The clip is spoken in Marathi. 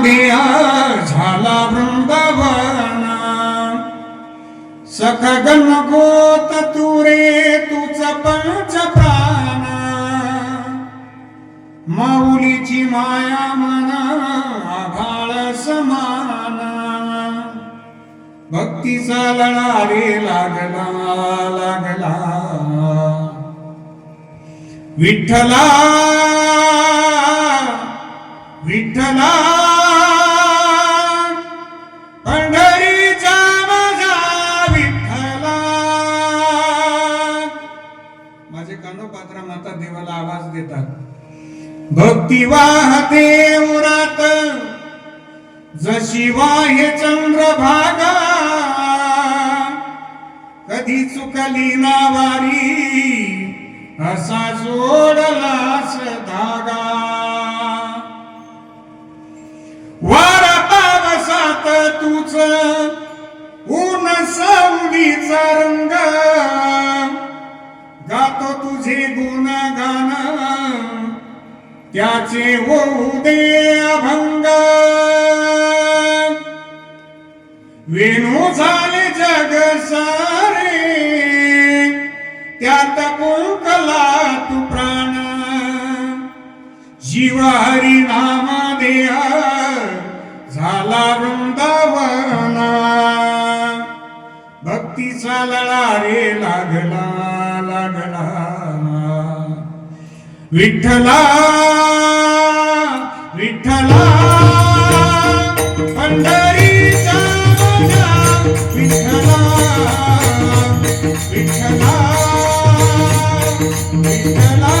नामादे झाला वृंदावन. सख गणगोत तुरे तुच पंच प्राण. माऊलीची माया मना आभाळ समान. भक्तीचा लळा रे लागला लागला. विठ्ठला विठ्ठला. म्हणून आता देवाला आवाज देतात. भक्ती वाहते उरात जशी वाहे चंद्रभागा कधी चुकली ना वारी असा जोडलास धागा वारा पावसात तुझ ऊन सावलीचा रंग. तुझे गुणगान त्याचे होऊ दे अभंग. वेणू झाले जग सारे त्यात कोकला तू प्राण. जीव हरी नाम देह झाला वृंदावना. भक्तीचा लळा रे लागला लागला. विठ्ठला विठ्ठला पंढरीचा माझा विठ्ठला विठ्ठला विठ्ठला